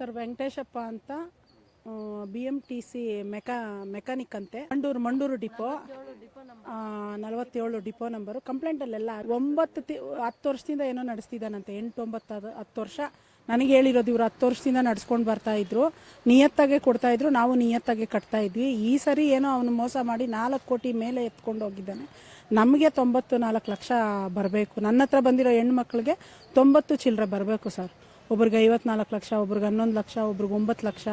Sir Venkateshappa ಅಂತ B M T C ಮೆಕಾ, mechanic ಅಂತೆ. ಮಂಡೂರು ಮಂಡೂರು ಡಿಪೋ ನಲವತ್ತೇಳು ಡಿಪೋ ನಂಬರು. ಕಂಪ್ಲೇಂಟಲ್ಲೆಲ್ಲ ಒಂಬತ್ತು ತಿ, ಹತ್ತು ವರ್ಷದಿಂದ ಏನೋ ನಡೆಸ್ತಿದ್ದಾನಂತೆ. ಎಂಟು, ಒಂಬತ್ತು ಹತ್ತು ವರ್ಷ. ನನಗೆ ಹೇಳಿರೋದು ಇವರು ಹತ್ತು ವರ್ಷದಿಂದ ನಡ್ಸ್ಕೊಂಡು ಬರ್ತಾ ಇದ್ರು. ನಿಯತ್ತಾಗೆ ಕೊಡ್ತಾ ಇದ್ರು. ನಾವು ನಿಯತ್ತಾಗೆ ಕಟ್ತಾ ಇದ್ವಿ. ಈ ಸರಿ ಏನೋ ಅವನು ಮೋಸ ಮಾಡಿ ನಾಲ್ಕು ಕೋಟಿ ಮೇಲೆ ಎತ್ಕೊಂಡು ಹೋಗಿದ್ದಾನೆ. ನಮಗೆ ತೊಂಬತ್ತು ನಾಲ್ಕು ಲಕ್ಷ ಬರಬೇಕು. ನನ್ನ ಹತ್ರ ಬಂದಿರೋ ಹೆಣ್ಮಕ್ಳಿಗೆ ತೊಂಬತ್ತು ಚಿಲ್ಲರೆ ಬರಬೇಕು ಸರ್. ಒಬ್ರಿಗೆ ಐವತ್ನಾಲ್ಕು ಲಕ್ಷ, ಒಬ್ರಿಗೆ ಹನ್ನೊಂದು ಲಕ್ಷ, ಒಬ್ರಿಗೆ ಒಂಬತ್ತು ಲಕ್ಷ,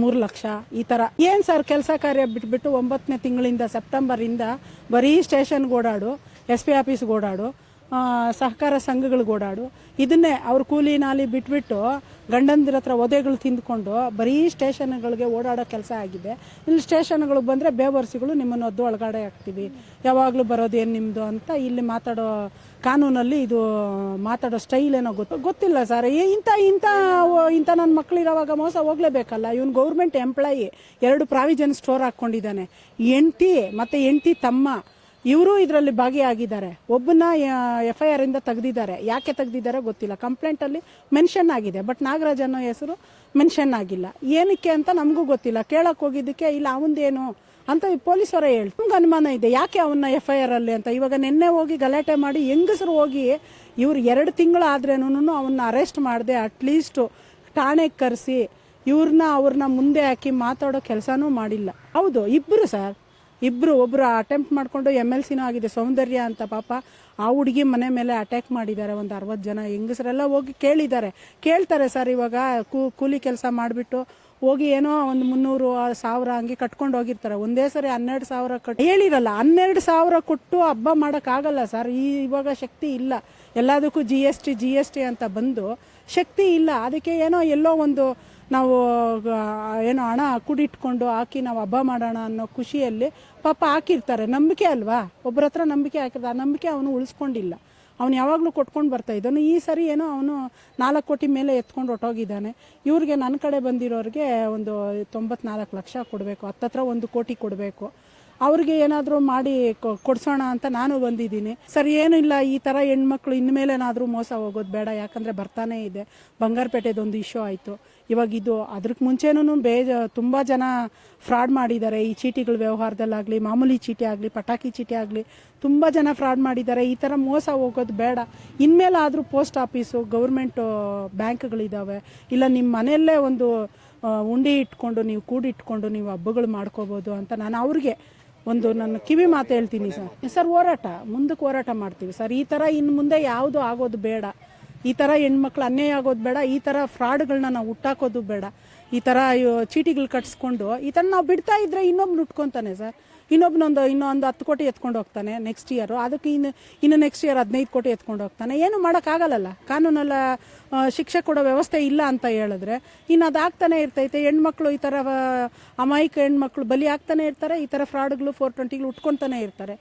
ಮೂರು ಲಕ್ಷ, ಈ ಥರ ಏನು ಸರ್ ಕೆಲಸ ಕಾರ್ಯ ಬಿಟ್ಬಿಟ್ಟು ಒಂಬತ್ತನೇ ತಿಂಗಳಿಂದ, ಸೆಪ್ಟೆಂಬರಿಂದ ಬರೀ ಸ್ಟೇಷನ್ಗೆ ಓಡಾಡು, ಎಸ್ ಪಿ ಆಫೀಸ್ಗೆ ಓಡಾಡು ಸಹಕಾರ ಸಂಘಗಳಿಗೆ ಓಡಾಡು. ಇದನ್ನೇ ಅವ್ರ ಕೂಲಿ ನಾಲಿ ಬಿಟ್ಬಿಟ್ಟು ಗಂಡಂದಿರ ಹತ್ರ ಒದೆಗಳು ತಿಂದ್ಕೊಂಡು ಬರೀ ಸ್ಟೇಷನ್ಗಳಿಗೆ ಓಡಾಡೋ ಕೆಲಸ ಆಗಿದೆ. ಇಲ್ಲಿ ಸ್ಟೇಷನ್ಗಳಿಗೆ ಬಂದರೆ ಬೇವರ್ಸಿಗಳು ನಿಮ್ಮನ್ನು ಒದ್ದು ಒಳಗಡೆ ಹಾಕ್ತೀವಿ. ಯಾವಾಗಲೂ ಬರೋದೇನು ನಿಮ್ಮದು ಅಂತ ಇಲ್ಲಿ ಮಾತಾಡೋ ಕಾನೂನಲ್ಲಿ ಇದು ಮಾತಾಡೋ ಸ್ಟೈಲ್ ಏನೋ ಗೊತ್ತು ಗೊತ್ತಿಲ್ಲ ಸರ್. ಇಂಥ ಇಂಥ ಇಂಥ ನನ್ನ ಮಕ್ಕಳಿರೋವಾಗ ಮೋಸ ಹೋಗ್ಲೇಬೇಕಲ್ಲ. ಇವನು ಗೌರ್ಮೆಂಟ್ ಎಂಪ್ಲಾಯಿ ಎರಡು ಪ್ರಾವಿಜನ್ ಸ್ಟೋರ್ ಹಾಕ್ಕೊಂಡಿದ್ದಾನೆ. ಎಂಟಿ ಮತ್ತು ಎಂಟಿ ತಮ್ಮ ಇವರು ಇದರಲ್ಲಿ ಭಾಗಿಯಾಗಿದ್ದಾರೆ. ಒಬ್ಬನ ಎಫ್ ಐ ಆರ್ ಇಂದ ತೆಗೆದಿದ್ದಾರೆ. ಯಾಕೆ ತೆಗೆದಿದ್ದಾರೆ ಗೊತ್ತಿಲ್ಲ. ಕಂಪ್ಲೇಂಟಲ್ಲಿ ಮೆನ್ಷನ್ ಆಗಿದೆ. ಬಟ್ ನಾಗರಾಜ್ ಅನ್ನೋ ಹೆಸರು ಮೆನ್ಷನ್ ಆಗಿಲ್ಲ. ಏನಕ್ಕೆ ಅಂತ ನಮಗೂ ಗೊತ್ತಿಲ್ಲ. ಕೇಳಕ್ ಹೋಗಿದ್ದಕ್ಕೆ, ಇಲ್ಲ, ಅವಂದೇನು? ಅಂತ ಪೊಲೀಸರೇ ಹೇಳಿ ನಮ್ಗೆ ಅನುಮಾನ ಇದೆ. ಯಾಕೆ ಅವನ್ನ ಎಫ್ ಐ ಆರ್ ಅಲ್ಲಿ ಅಂತ? ಇವಾಗ ನಿನ್ನೆ ಹೋಗಿ ಗಲಾಟೆ ಮಾಡಿ ಹೆಂಗಸರು ಹೋಗಿ ಇವ್ರು ಎರಡು ತಿಂಗಳು ಆದ್ರೇನು ಅವನ್ನ ಅರೆಸ್ಟ್ ಮಾಡಿದೆ ಅಟ್ಲೀಸ್ಟ್ ಠಾಣೆಗೆ ಕರೆಸಿ ಇವ್ರನ್ನ ಅವ್ರನ್ನ ಮುಂದೆ ಹಾಕಿ ಮಾತಾಡೋ ಕೆಲಸನೂ ಮಾಡಿಲ್ಲ. ಹೌದು ಇಬ್ಬರು ಸರ್. ಇಬ್ರು ಒಬ್ಬರು ಅಟೆಂಪ್ಟ್ ಮಾಡಿಕೊಂಡು ಎಂ ಎಲ್ ಸಿನೂ ಆಗಿದೆ, ಸೌಂದರ್ಯ ಅಂತ ಪಾಪ ಆ ಹುಡುಗಿ ಮನೆ ಮೇಲೆ ಅಟ್ಯಾಕ್ ಮಾಡಿದ್ದಾರೆ, ಒಂದು ಅರವತ್ತು ಜನ ಹೆಂಗಸರೆಲ್ಲ ಹೋಗಿ ಕೇಳಿದ್ದಾರೆ. ಕೇಳ್ತಾರೆ ಸರ್ ಇವಾಗ ಕೂಲಿ ಕೆಲಸ ಮಾಡಿಬಿಟ್ಟು ಹೋಗಿ ಏನೋ ಒಂದು ಮುನ್ನೂರು ಸಾವಿರ ಹಂಗೆ ಕಟ್ಕೊಂಡು ಹೋಗಿರ್ತಾರೆ. ಒಂದೇ ಸರಿ ಹನ್ನೆರಡು ಸಾವಿರ ಕಟ್ ಹೇಳಿರಲ್ಲ, ಹನ್ನೆರಡು ಸಾವಿರ ಕೊಟ್ಟು ಹಬ್ಬ ಮಾಡೋಕ್ಕಾಗಲ್ಲ ಸರ್. ಈ ಇವಾಗ ಶಕ್ತಿ ಇಲ್ಲ. ಎಲ್ಲದಕ್ಕೂ G S T G S T ಅಂತ ಬಂದು ಶಕ್ತಿ ಇಲ್ಲ. ಅದಕ್ಕೆ ಏನೋ ಎಲ್ಲೋ ಒಂದು ನಾವು ಏನೋ ಹಣ ಕುಡಿಟ್ಕೊಂಡು ಹಾಕಿ ನಾವು ಹಬ್ಬ ಮಾಡೋಣ ಅನ್ನೋ ಖುಷಿಯಲ್ಲಿ ಪಾಪ ಹಾಕಿರ್ತಾರೆ. ನಂಬಿಕೆ ಅಲ್ವಾ? ಒಬ್ಬರ ನಂಬಿಕೆ ಹಾಕಿರ್ತಾರೆ. ನಂಬಿಕೆ ಅವನು ಉಳಿಸ್ಕೊಂಡಿಲ್ಲ. ಅವನು ಯಾವಾಗಲೂ ಕೊಟ್ಕೊಂಡು ಬರ್ತಾ ಇದ್ದಾನೆ. ಈ ಸರಿ ಏನೋ ಅವನು ನಾಲ್ಕು ಕೋಟಿ ಮೇಲೆ ಎತ್ಕೊಂಡು ಹೊಟ್ಟೋಗಿದ್ದಾನೆ ಇವ್ರಿಗೆ ನನ್ನ ಕಡೆ ಬಂದಿರೋರಿಗೆ ಒಂದು ತೊಂಬತ್ನಾಲ್ಕು ಲಕ್ಷ ಕೊಡಬೇಕು. ಹತ್ತತ್ರ ಒಂದು ಕೋಟಿ ಕೊಡಬೇಕು. ಅವ್ರಿಗೆ ಏನಾದರೂ ಮಾಡಿ ಕೊಡ್ಸೋಣ ಅಂತ ನಾನು ಬಂದಿದ್ದೀನಿ. ಸರ್ ಏನು ಇಲ್ಲ ಈ ಥರ ಹೆಣ್ಮಕ್ಳು ಇನ್ಮೇಲೇನಾದರೂ ಮೋಸ ಹೋಗೋದು ಬೇಡ, ಯಾಕಂದರೆ ಬರ್ತಾನೇ ಇದೆ. ಬಂಗಾರಪೇಟೆದೊಂದು ಇಶ್ಯೂ ಆಯಿತು. ಇವಾಗ ಇದು ಅದ್ರಕ್ಕೆ ಮುಂಚೆನೂ ಬೇಜ, ತುಂಬ ಜನ ಫ್ರಾಡ್ ಮಾಡಿದ್ದಾರೆ. ಈ ಚೀಟಿಗಳ ವ್ಯವಹಾರದಲ್ಲಾಗಲಿ, ಮಾಮೂಲಿ ಚೀಟಿ ಆಗಲಿ, ಪಟಾಕಿ ಚೀಟಿ ಆಗಲಿ, ತುಂಬ ಜನ ಫ್ರಾಡ್ ಮಾಡಿದ್ದಾರೆ. ಈ ಥರ ಮೋಸ ಹೋಗೋದು ಬೇಡ. ಇನ್ಮೇಲಾದರೂ ಪೋಸ್ಟ್ ಆಫೀಸು, ಗೌರ್ಮೆಂಟು ಬ್ಯಾಂಕ್ಗಳಿದ್ದಾವೆ ಇಲ್ಲ ನಿಮ್ಮ ಮನೆಯಲ್ಲೇ ಒಂದು ಉಂಡಿ ಇಟ್ಕೊಂಡು, ನೀವು ಕೂಡಿಟ್ಕೊಂಡು, ನೀವು ಹಬ್ಬಗಳು ಮಾಡ್ಕೋಬೋದು ಅಂತ ನಾನು ಅವ್ರಿಗೆ ಒಂದು ನನ್ನ ಕಿವಿ ಮಾತು ಹೇಳ್ತೀನಿ ಸರ್. ಸರ್, ಹೋರಾಟ. ಮುಂದಕ್ಕೆ ಹೋರಾಟ ಮಾಡ್ತೀವಿ ಸರ್. ಈ ಥರ ಇನ್ನು ಮುಂದೆ ಯಾವುದು ಆಗೋದು ಬೇಡ. ಈ ಥರ ಹೆಣ್ಮಕ್ಳು ಅನ್ಯಾಯ ಆಗೋದು ಬೇಡ, ಈ ಥರ ಫ್ರಾಡ್ಗಳನ್ನ ನಾವು ಹುಟ್ಟಾಕೋದು ಬೇಡ, ಈ ಥರ ಚೀಟಿಗಳು ಕಟ್ಸ್ಕೊಂಡು, ಈ ಥರ ನಾವು ಬಿಡ್ತಾ ಇದ್ರೆ ಇನ್ನೊಬ್ನು ಉಟ್ಕೊತಾನೆ ಸರ್. ಇನ್ನೊಬ್ನೊಂದು, ಇನ್ನೊಂದು ಹತ್ತು ಕೋಟಿ ಎತ್ಕೊಂಡು ಹೋಗ್ತಾನೆ ನೆಕ್ಸ್ಟ್ ಇಯರು ಅದಕ್ಕೆ ಇನ್ನು ಇನ್ನು ನೆಕ್ಸ್ಟ್ ಇಯರ್ ಹದಿನೈದು ಕೋಟಿ ಎತ್ಕೊಂಡು ಹೋಗ್ತಾನೆ. ಏನು ಮಾಡೋಕ್ಕಾಗಲ್ಲ ಕಾನೂನೆಲ್ಲ ಶಿಕ್ಷೆ ಕೊಡೋ ವ್ಯವಸ್ಥೆ ಇಲ್ಲ ಅಂತ ಹೇಳಿದ್ರೆ ಇನ್ನು ಅದಾಗ್ತಾನೆ ಇರ್ತೈತೆ. ಹೆಣ್ಮಕ್ಳು ಈ ಥರ ಅಮಾಯಕ ಹೆಣ್ಮಕ್ಳು ಬಲಿ ಆಗ್ತಾನೆ ಇರ್ತಾರೆ, ಈ ಥರ ಫ್ರಾಡ್ಗಳು ಫೋರ್ ಟ್ವೆಂಟಿಗಳು ಉಟ್ಕೊತಾನೆ ಇರ್ತಾರೆ.